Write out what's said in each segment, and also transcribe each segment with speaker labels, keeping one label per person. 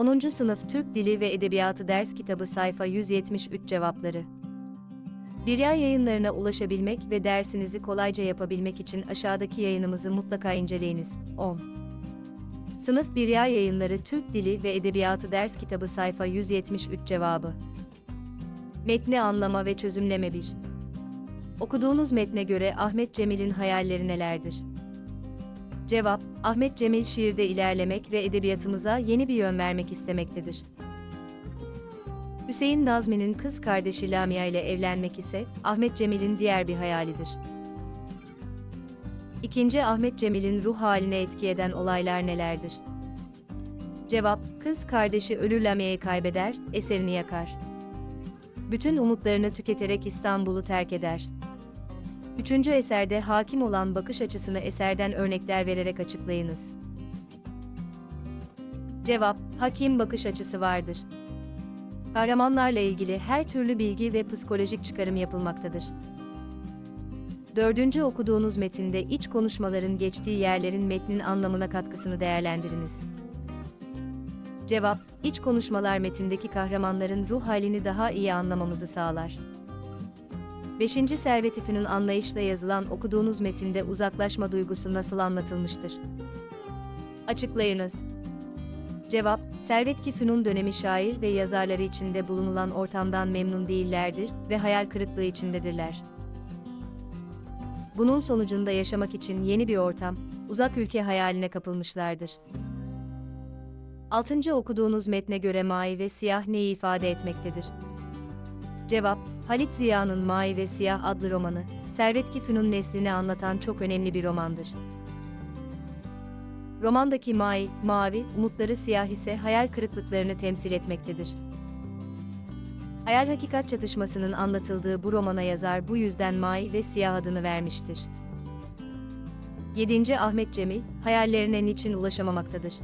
Speaker 1: 10. Sınıf Türk Dili ve Edebiyatı Ders Kitabı Sayfa 173 Cevapları Birya yayınlarına ulaşabilmek ve dersinizi kolayca yapabilmek için aşağıdaki yayınımızı mutlaka inceleyiniz. 10. Sınıf Birya Yayınları Türk Dili ve Edebiyatı Ders Kitabı Sayfa 173 Cevabı Metni anlama ve çözümleme 1. Okuduğunuz metne göre Ahmet Cemil'in hayalleri nelerdir? Cevap, Ahmet Cemil şiirde ilerlemek ve edebiyatımıza yeni bir yön vermek istemektedir. Hüseyin Nazmi'nin kız kardeşi Lamia ile evlenmek ise Ahmet Cemil'in diğer bir hayalidir. İkinci Ahmet Cemil'in ruh haline etki eden olaylar nelerdir? Cevap, kız kardeşi ölür Lamia'yı kaybeder, eserini yakar. Bütün umutlarını tüketerek İstanbul'u terk eder. Üçüncü eserde hakim olan bakış açısını eserden örnekler vererek açıklayınız. Cevap, hakim bakış açısı vardır. Kahramanlarla ilgili her türlü bilgi ve psikolojik çıkarım yapılmaktadır. Dördüncü okuduğunuz metinde iç konuşmaların geçtiği yerlerin metnin anlamına katkısını değerlendiriniz. Cevap, iç konuşmalar metindeki kahramanların ruh halini daha iyi anlamamızı sağlar. 5. Servet anlayışla yazılan okuduğunuz metinde uzaklaşma duygusu nasıl anlatılmıştır? Açıklayınız. Cevap, Servet Kifun'un dönemi şair ve yazarları içinde bulunulan ortamdan memnun değillerdir ve hayal kırıklığı içindedirler. Bunun sonucunda yaşamak için yeni bir ortam, uzak ülke hayaline kapılmışlardır. 6. okuduğunuz metne göre mavi ve siyah neyi ifade etmektedir? Cevap, Halit Ziya'nın Mavi ve Siyah adlı romanı, Servet Kifun'un neslini anlatan çok önemli bir romandır. Romandaki mavi, mavi, umutları siyah ise hayal kırıklıklarını temsil etmektedir. Hayal hakikat çatışmasının anlatıldığı bu romana yazar bu yüzden mavi ve siyah adını vermiştir. 7. Ahmet Cemil, hayallerine niçin ulaşamamaktadır?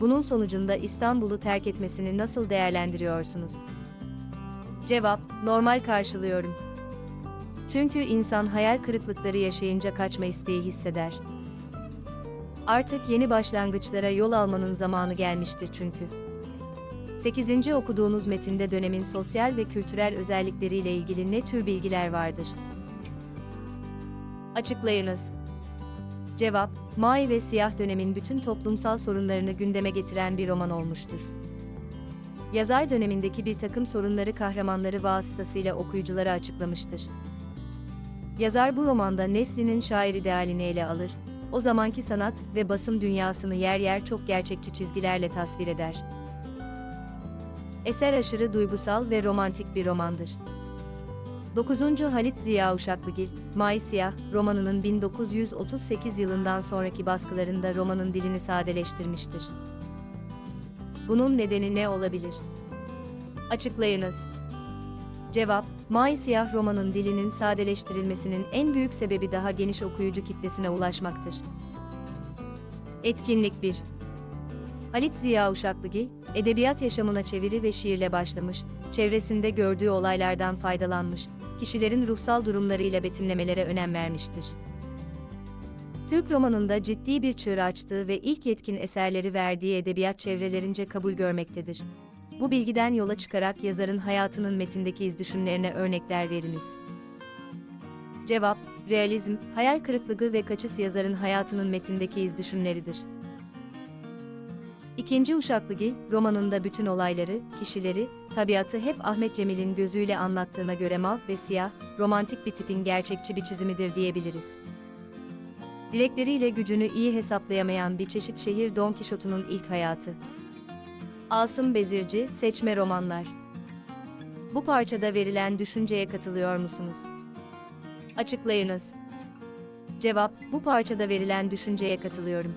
Speaker 1: Bunun sonucunda İstanbul'u terk etmesini nasıl değerlendiriyorsunuz? Cevap, normal karşılıyorum. Çünkü insan hayal kırıklıkları yaşayınca kaçma isteği hisseder. Artık yeni başlangıçlara yol almanın zamanı gelmiştir çünkü. 8. okuduğunuz metinde dönemin sosyal ve kültürel özellikleriyle ilgili ne tür bilgiler vardır? Açıklayınız. Cevap, Mavi ve Siyah dönemin bütün toplumsal sorunlarını gündeme getiren bir roman olmuştur. Yazar dönemindeki bir takım sorunları kahramanları vasıtasıyla okuyuculara açıklamıştır. Yazar bu romanda Nesli'nin şair idealini ele alır, o zamanki sanat ve basın dünyasını yer yer çok gerçekçi çizgilerle tasvir eder. Eser aşırı duygusal ve romantik bir romandır. 9. Halit Ziya Uşaklıgil, May Siyah, romanının 1938 yılından sonraki baskılarında romanın dilini sadeleştirmiştir. Bunun nedeni ne olabilir? Açıklayınız. Cevap, May Siyah romanın dilinin sadeleştirilmesinin en büyük sebebi daha geniş okuyucu kitlesine ulaşmaktır. Etkinlik 1 Halit Ziya Uşaklıgil, edebiyat yaşamına çeviri ve şiirle başlamış, çevresinde gördüğü olaylardan faydalanmış, kişilerin ruhsal durumlarıyla betimlemelere önem vermiştir. Türk romanında ciddi bir çığır açtığı ve ilk yetkin eserleri verdiği edebiyat çevrelerince kabul görmektedir. Bu bilgiden yola çıkarak yazarın hayatının metindeki izdüşümlerine örnekler veriniz. Cevap, realizm, hayal kırıklığı ve kaçış yazarın hayatının metindeki izdüşümleridir. İkinci Uşaklıgil, romanında bütün olayları, kişileri, tabiatı hep Ahmet Cemil'in gözüyle anlattığına göre mav ve siyah, romantik bir tipin gerçekçi bir çizimidir diyebiliriz. Dilekleriyle gücünü iyi hesaplayamayan bir çeşit şehir Don Kişot'unun ilk hayatı. Asım Bezirci, Seçme Romanlar Bu parçada verilen düşünceye katılıyor musunuz? Açıklayınız. Cevap, bu parçada verilen düşünceye katılıyorum.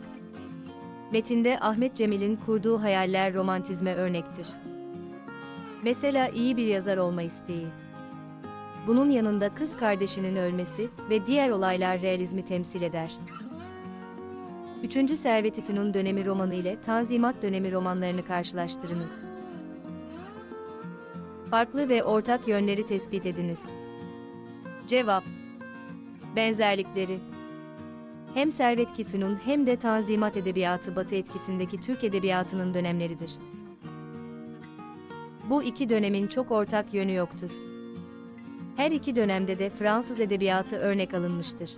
Speaker 1: Metinde Ahmet Cemil'in kurduğu hayaller romantizme örnektir. Mesela iyi bir yazar olma isteği. Bunun yanında kız kardeşinin ölmesi ve diğer olaylar realizmi temsil eder. 3. Servet İfünun dönemi romanı ile Tanzimat dönemi romanlarını karşılaştırınız. Farklı ve ortak yönleri tespit ediniz. Cevap Benzerlikleri Hem Servet Kifun'un hem de Tanzimat Edebiyatı Batı etkisindeki Türk Edebiyatı'nın dönemleridir. Bu iki dönemin çok ortak yönü yoktur. Her iki dönemde de Fransız edebiyatı örnek alınmıştır.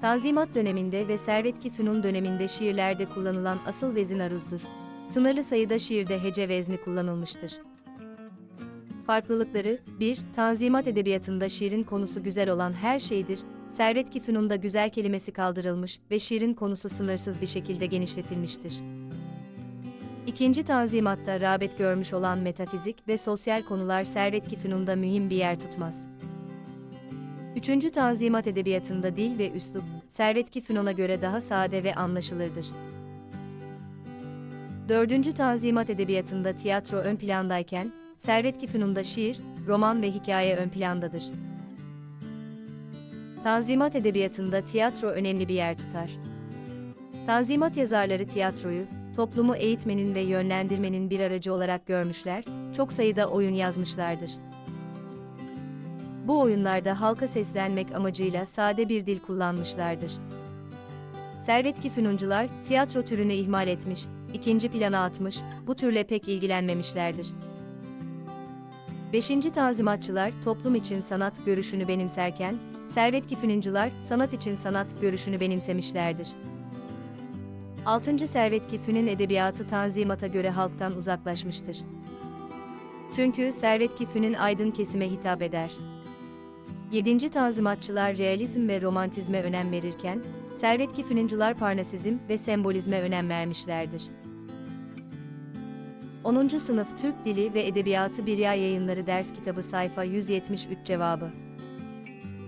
Speaker 1: Tanzimat döneminde ve Servet Kifun'un döneminde şiirlerde kullanılan asıl vezin aruzdur. Sınırlı sayıda şiirde hece vezni kullanılmıştır. Farklılıkları 1. Tanzimat edebiyatında şiirin konusu güzel olan her şeydir. Servet Kifun'un güzel kelimesi kaldırılmış ve şiirin konusu sınırsız bir şekilde genişletilmiştir. İkinci tanzimatta rağbet görmüş olan metafizik ve sosyal konular Servet Kifun'un mühim bir yer tutmaz. Üçüncü tanzimat edebiyatında dil ve üslup, Servet Kifun'a göre daha sade ve anlaşılırdır. Dördüncü tanzimat edebiyatında tiyatro ön plandayken, Servet Kifun'un şiir, roman ve hikaye ön plandadır. Tanzimat edebiyatında tiyatro önemli bir yer tutar. Tanzimat yazarları tiyatroyu, toplumu eğitmenin ve yönlendirmenin bir aracı olarak görmüşler, çok sayıda oyun yazmışlardır. Bu oyunlarda halka seslenmek amacıyla sade bir dil kullanmışlardır. Servet Kifununcular, tiyatro türünü ihmal etmiş, ikinci plana atmış, bu türle pek ilgilenmemişlerdir. Beşinci tanzimatçılar, toplum için sanat görüşünü benimserken, Servet Kifununcular, sanat için sanat görüşünü benimsemişlerdir. 6. Servet Kifun'un edebiyatı Tanzimat'a göre halktan uzaklaşmıştır. Çünkü Servet Kifun'un aydın kesime hitap eder. 7. Tanzimatçılar realizm ve romantizme önem verirken, Servet Kifununcular parnasizm ve sembolizme önem vermişlerdir. 10. Sınıf Türk Dili ve Edebiyatı Birya Yayınları Ders Kitabı Sayfa 173 Cevabı